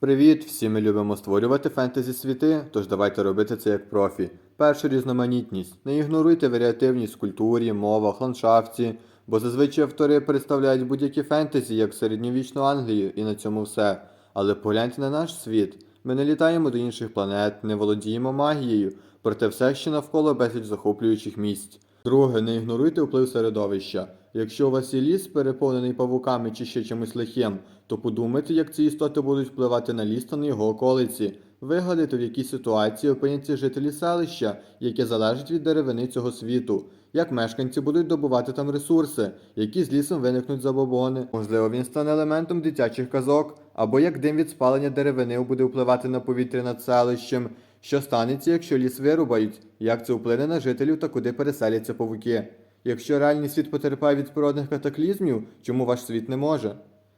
Привіт! Всі ми любимо створювати фентезі світи, тож давайте робити це як профі. Перша різноманітність. Не ігноруйте варіативність в культурі, мовах, ландшафті, бо зазвичай автори представляють будь-які фентезі, як середньовічну Англію, і на цьому все. Але погляньте на наш світ. Ми не літаємо до інших планет, не володіємо магією, проте все ще навколо безліч захоплюючих місць. Друге, не ігноруйте вплив середовища. Якщо у ліс, переповнений павуками чи ще чимось лихим, то подумайте, як ці істоти будуть впливати на ліс та на його околиці. Вигадайте, в якій ситуації опиняться жителі селища, яке залежить від деревини цього світу. Як мешканці будуть добувати там ресурси, які з лісом виникнуть забобони. Можливо, він стане елементом дитячих казок, або як дим від спалення деревини буде впливати на повітря над селищем. Що станеться, якщо ліс вирубають? Як це вплине на жителів та куди переселяться павуки? Якщо реальний світ потерпає від природних катаклізмів, чому ваш світ не може?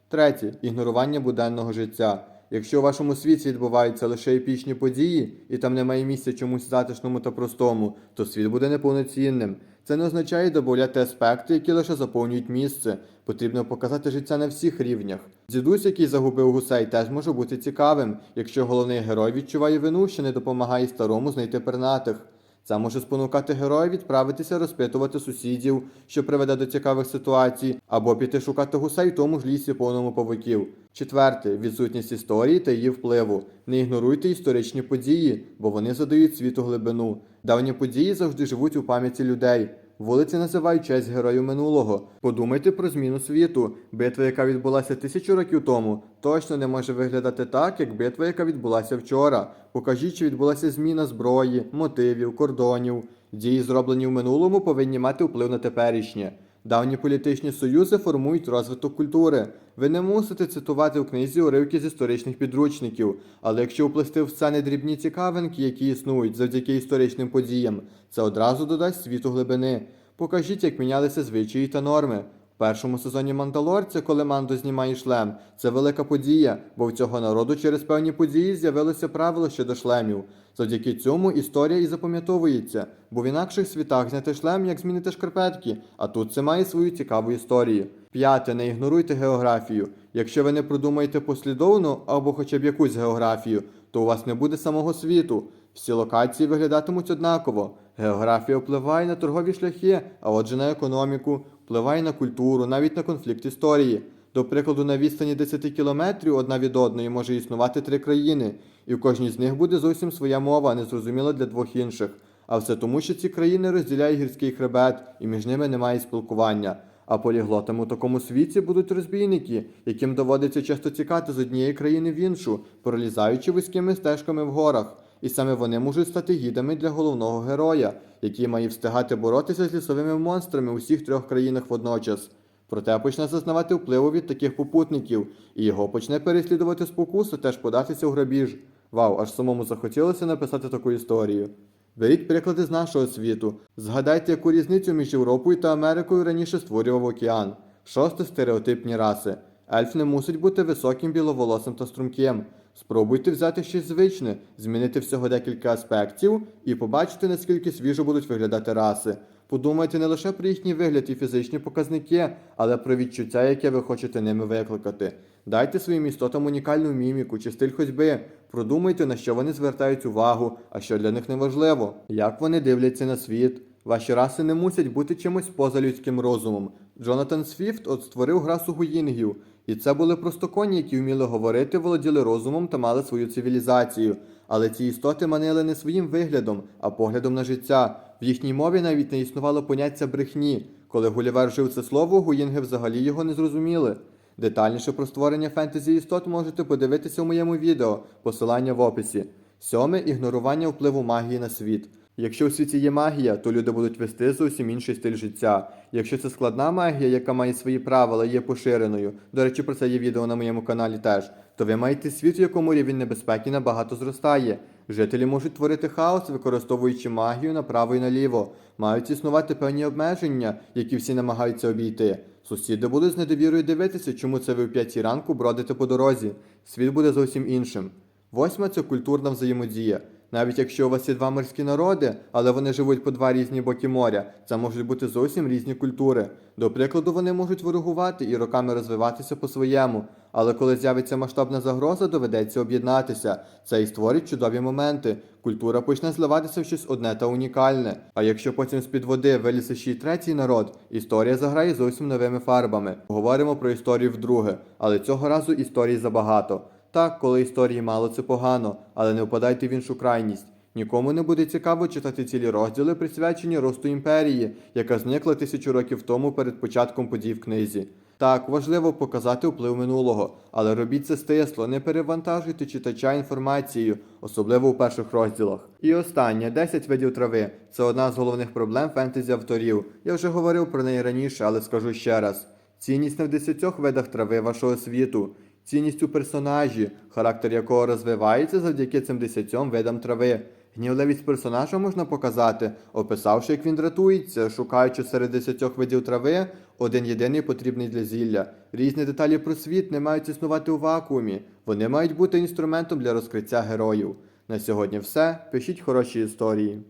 Третє ігнорування буденного життя. Якщо у вашому світі відбуваються лише епічні події, і там немає місця чомусь затишному та простому, то світ буде неповноцінним. Це не означає додати аспекти, які лише заповнюють місце. Потрібно показати життя на всіх рівнях. Дідусь, який загубив гусей, теж може бути цікавим, якщо головний герой відчуває вину, що не допомагає старому знайти пернатих. Це може спонукати героя відправитися розпитувати сусідів, що приведе до цікавих ситуацій, або піти шукати гусей в тому ж лісі повному павуків. Четверте відсутність історії та її впливу. Не ігноруйте історичні події, бо вони задають світу глибину. Давні події завжди живуть у пам'яті людей. Вулиці називають честь герою минулого. Подумайте про зміну світу. Битва, яка відбулася тисячу років тому, точно не може виглядати так, як битва, яка відбулася вчора. Покажіть, чи відбулася зміна зброї, мотивів, кордонів. Дії, зроблені в минулому, повинні мати вплив на теперішнє. Давні політичні союзи формують розвиток культури. Ви не мусите цитувати у книзі уривки з історичних підручників, але якщо вплести в сцени дрібні цікавинки, які існують завдяки історичним подіям, це одразу додасть світу глибини. Покажіть, як мінялися звичаї та норми. Першому сезоні Мандалорця, коли Мандо знімає шлем, це велика подія, бо в цього народу через певні події з'явилося правило щодо шлемів. Завдяки цьому історія і запам'ятовується, бо в інакших світах зняти шлем, як змінити шкарпетки, а тут це має свою цікаву історію. П'яте, не ігноруйте географію. Якщо ви не продумаєте послідовну або хоча б якусь географію, то у вас не буде самого світу. Всі локації виглядатимуть однаково. Географія впливає на торгові шляхи, а отже на економіку, впливає на культуру, навіть на конфлікт історії. До прикладу, на відстані 10 кілометрів одна від одної може існувати три країни, і в кожній з них буде зовсім своя мова, незрозуміла для двох інших. А все тому, що ці країни розділяє гірський хребет, і між ними немає спілкування. А поліглотами у такому світі будуть розбійники, яким доводиться часто тікати з однієї країни в іншу, пролізаючи вузькими стежками в горах. І саме вони можуть стати гідами для головного героя, який має встигати боротися з лісовими монстрами у всіх трьох країнах водночас. Проте почне зазнавати впливу від таких попутників, і його почне переслідувати спокусу теж податися у грабіж. Вау, аж самому захотілося написати таку історію. Беріть приклади з нашого світу. Згадайте, яку різницю між Європою та Америкою раніше створював океан. Шосте стереотипні раси. Ельф не мусить бути високим біловолосим та струнким. Спробуйте взяти щось звичне, змінити всього декілька аспектів і побачите, наскільки свіжо будуть виглядати раси. Подумайте не лише про їхній вигляд і фізичні показники, але про відчуття, яке ви хочете ними викликати. Дайте своїм істотам унікальну міміку чи стиль ходьби. Продумайте, на що вони звертають увагу, а що для них неважливо, як вони дивляться на світ. Ваші раси не мусять бути чимось поза людським розумом. Джонатан Свіфт от створив гра сугуїнгів, і це були просто коні, які вміли говорити, володіли розумом та мали свою цивілізацію. Але ці істоти манили не своїм виглядом, а поглядом на життя. В їхній мові навіть не існувало поняття брехні. Коли Гулівер жив це слово, гуїнги взагалі його не зрозуміли. Детальніше про створення фентезі істот можете подивитися у моєму відео, посилання в описі. Сьоме ігнорування впливу магії на світ. Якщо у світі є магія, то люди будуть вести зовсім інший стиль життя. Якщо це складна магія, яка має свої правила і є поширеною, до речі, про це є відео на моєму каналі теж, то ви маєте світ, в якому рівень небезпеки набагато зростає. Жителі можуть творити хаос, використовуючи магію направо і наліво. Мають існувати певні обмеження, які всі намагаються обійти. Сусіди будуть з недовірою дивитися, чому це ви в п'ятій ранку бродите по дорозі. Світ буде зовсім іншим. Восьма це культурна взаємодія. Навіть якщо у вас є два морські народи, але вони живуть по два різні боки моря, це можуть бути зовсім різні культури. До прикладу, вони можуть ворогувати і роками розвиватися по-своєму. Але коли з'явиться масштабна загроза, доведеться об'єднатися. Це і створить чудові моменти. Культура почне зливатися в щось одне та унікальне. А якщо потім з-під води вилізе ще й третій народ, історія заграє зовсім новими фарбами. Говоримо про історію вдруге, але цього разу історій забагато. Так, коли історії мало, це погано, але не впадайте в іншу крайність. Нікому не буде цікаво читати цілі розділи, присвячені росту імперії, яка зникла тисячу років тому перед початком подій в книзі. Так, важливо показати вплив минулого, але робіть це стисло, не перевантажуйте читача інформацією, особливо у перших розділах. І останнє 10 видів трави. Це одна з головних проблем фентезі авторів. Я вже говорив про неї раніше, але скажу ще раз: цінність не в 10 видах трави вашого світу. Цінність у персонажі, характер якого розвивається завдяки цим десятьом видам трави. Гнівливість персонажа можна показати, описавши, як він дратується, шукаючи серед десятьох видів трави один єдиний потрібний для зілля. Різні деталі про світ не мають існувати у вакуумі. Вони мають бути інструментом для розкриття героїв. На сьогодні все. Пишіть хороші історії.